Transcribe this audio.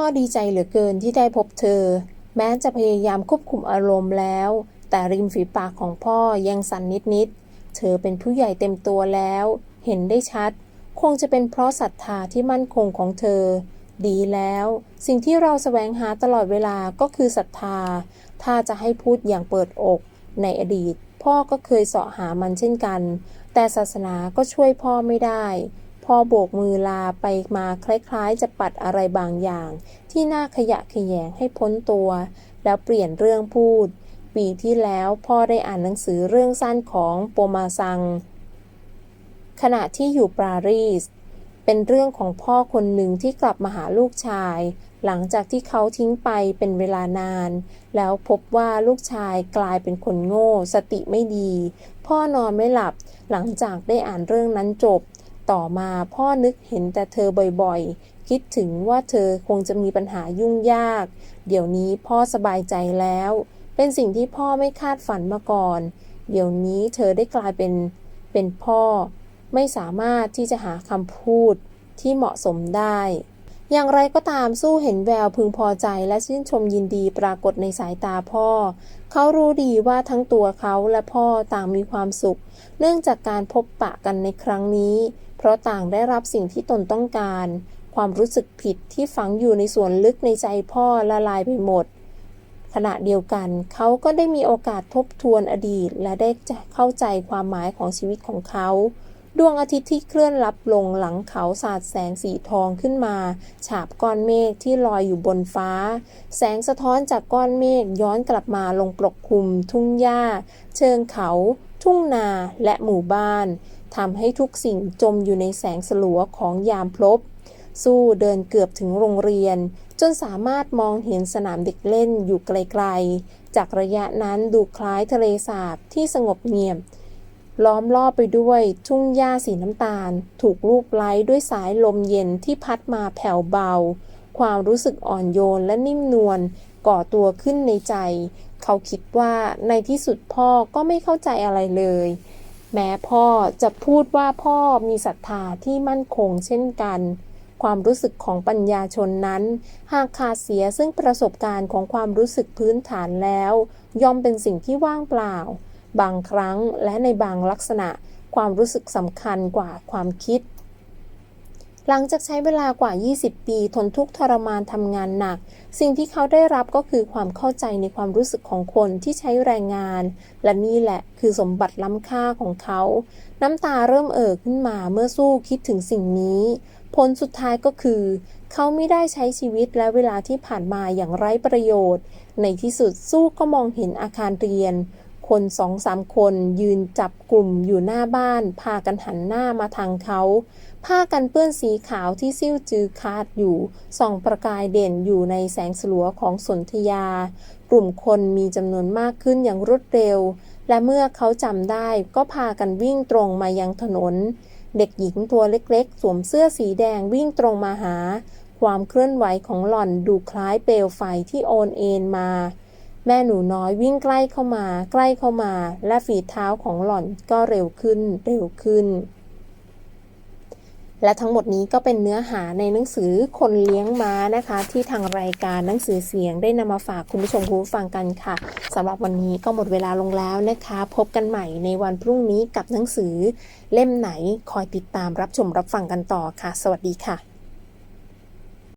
พ่อดีใจเหลือเกินที่ได้พบเธอ แม้จะพยายามควบคุมอารมณ์แล้ว แต่ริมฝีปากของพ่อยังสั่นนิดๆ เธอเป็นผู้ใหญ่เต็มตัวแล้ว เห็นได้ชัด คงจะเป็นเพราะศรัทธาที่มั่นคงของเธอ ดีแล้ว สิ่งที่เราแสวงหาตลอดเวลาก็คือศรัทธา ถ้าจะให้พูดอย่างเปิดอก ในอดีต พ่อก็เคยเสาะหามันเช่นกัน แต่ศาสนาก็ช่วยพ่อไม่ได้ พ่อโบกมือลาไปมาคล้ายๆ จะปัดอะไรบางอย่าง ที่น่าขยะแขยงให้พ้นตัว แล้วเปลี่ยนเรื่องพูด ปีที่แล้วพ่อได้อ่านหนังสือเรื่องสั้นของโปมาซัง ขณะที่อยู่ปารีส เป็นเรื่องของพ่อคนหนึ่งที่กลับมาหาลูกชาย หลังจากที่เขาทิ้งไปเป็นเวลานาน แล้วพบว่าลูกชายกลายเป็นคนโง่ สติไม่ดี พ่อนอนไม่หลับหลังจากได้อ่านเรื่องนั้นจบ ต่อมาพ่อนึกเห็นแต่เธอบ่อยๆ คิดถึงว่าเธอคงจะมีปัญหายุ่งยาก เดี๋ยวนี้พ่อสบายใจแล้ว เป็นสิ่งที่พ่อไม่คาดฝันมาก่อน เดี๋ยวนี้เธอได้กลายเป็นเป็นพ่อ ไม่สามารถที่จะหาคำพูดที่เหมาะสมได้ อย่างไรก็ตามสู้เห็นแววพึงพอใจและชื่นชมยินดีปรากฏในสายตาพ่อ เขารู้ดีว่าทั้งตัวเขาและพ่อต่างมีความสุข เนื่องจากการพบปะกันในครั้งนี้ เพราะต่างได้รับสิ่งที่ตนต้องการ ความรู้สึกผิดที่ฝังอยู่ในส่วนลึกในใจพ่อละลายไปหมด ขณะเดียวกันเขาก็ได้มีโอกาสทบทวนอดีต และได้เข้าใจความหมายของชีวิตของเขา ดวงอาทิตย์ที่เคลื่อนลับลงหลังเขาสาดแสงสีทองขึ้นมา ฉาบก้อนเมฆที่ลอยอยู่บนฟ้า แสงสะท้อนจากก้อนเมฆย้อนกลับมาลงปกคลุม ทุ่งหญ้า เชิงเขา ทุ่งนาและหมู่บ้านทำให้ทุกสิ่งจมอยู่ในแสงสลัวของยามพลบ สู้เดินเกือบถึงโรงเรียน จนสามารถมองเห็นสนามเด็กเล่นอยู่ไกลๆ จากระยะนั้นดูคล้ายทะเลสาบที่สงบเงียบ ล้อมรอบไปด้วยทุ่งหญ้าสีน้ำตาล ถูกลูบไล้ด้วยสายลมเย็นที่พัดมาแผ่วเบา ความรู้สึกอ่อนโยนและนิ่มนวลก่อตัวขึ้นในใจ เขาคิดว่าในที่สุดพ่อก็ไม่เข้าใจอะไรเลย แม้พ่อจะพูดว่าพ่อมีศรัทธาที่มั่นคงเช่นกัน ความรู้สึกของปัญญาชนนั้น หากขาดเสียซึ่งประสบการณ์ของความรู้สึกพื้นฐานแล้ว ย่อมเป็นสิ่งที่ว่างเปล่า บางครั้งและในบางลักษณะความรู้สึกสำคัญกว่าความคิด หลังจากใช้เวลากว่า 20 ปีทนทุกข์ทรมานทำงานหนัก สิ่งที่เขาได้รับก็คือความเข้าใจในความรู้สึกของคนที่ใช้แรงงาน และนี่แหละคือสมบัติล้ำค่าของเขา น้ำตาเริ่มเอ่อขึ้นมาเมื่อสู้คิดถึงสิ่งนี้ ผลสุดท้ายก็คือ เขาไม่ได้ใช้ชีวิตและเวลาที่ผ่านมาอย่างไร้ประโยชน์ ในที่สุดสู้ก็มองเห็นอาคารเรียน คนสองสามคนยืนจับกลุ่มอยู่หน้าบ้าน พากันหันหน้ามาทางเขา ผ้ากันเปื้อนสีขาวที่ซิ่วจือคาดอยู่ ส่องประกายเด่นอยู่ในแสงสลัวของสนธยา กลุ่มคนมีจำนวนมากขึ้นอย่างรวดเร็ว และเมื่อเขาจำได้ก็พากันวิ่งตรงมายังถนน เด็กหญิงตัวเล็กๆ สวมเสื้อสีแดงวิ่งตรงมาหา ความเคลื่อนไหวของหล่อนดูคล้ายเปลวไฟที่โอนเอ็นมา แม่หนูน้อยวิ่งใกล้เข้ามา ใกล้เข้ามา และฝีเท้าของหล่อนก็เร็วขึ้น เร็วขึ้น และทั้งหมดนี้ก็เป็นเนื้อหาในหนังสือคนเลี้ยงม้านะคะ ที่ทางรายการหนังสือเสียงได้นำมาฝากคุณผู้ชมคุณผู้ฟังกันค่ะสำหรับวันนี้ก็หมดเวลาลงแล้วนะคะ พบกันใหม่ในวันพรุ่งนี้กับหนังสือ เล่มไหนคอยติดตามรับชมรับฟังกันต่อค่ะ สวัสดีค่ะ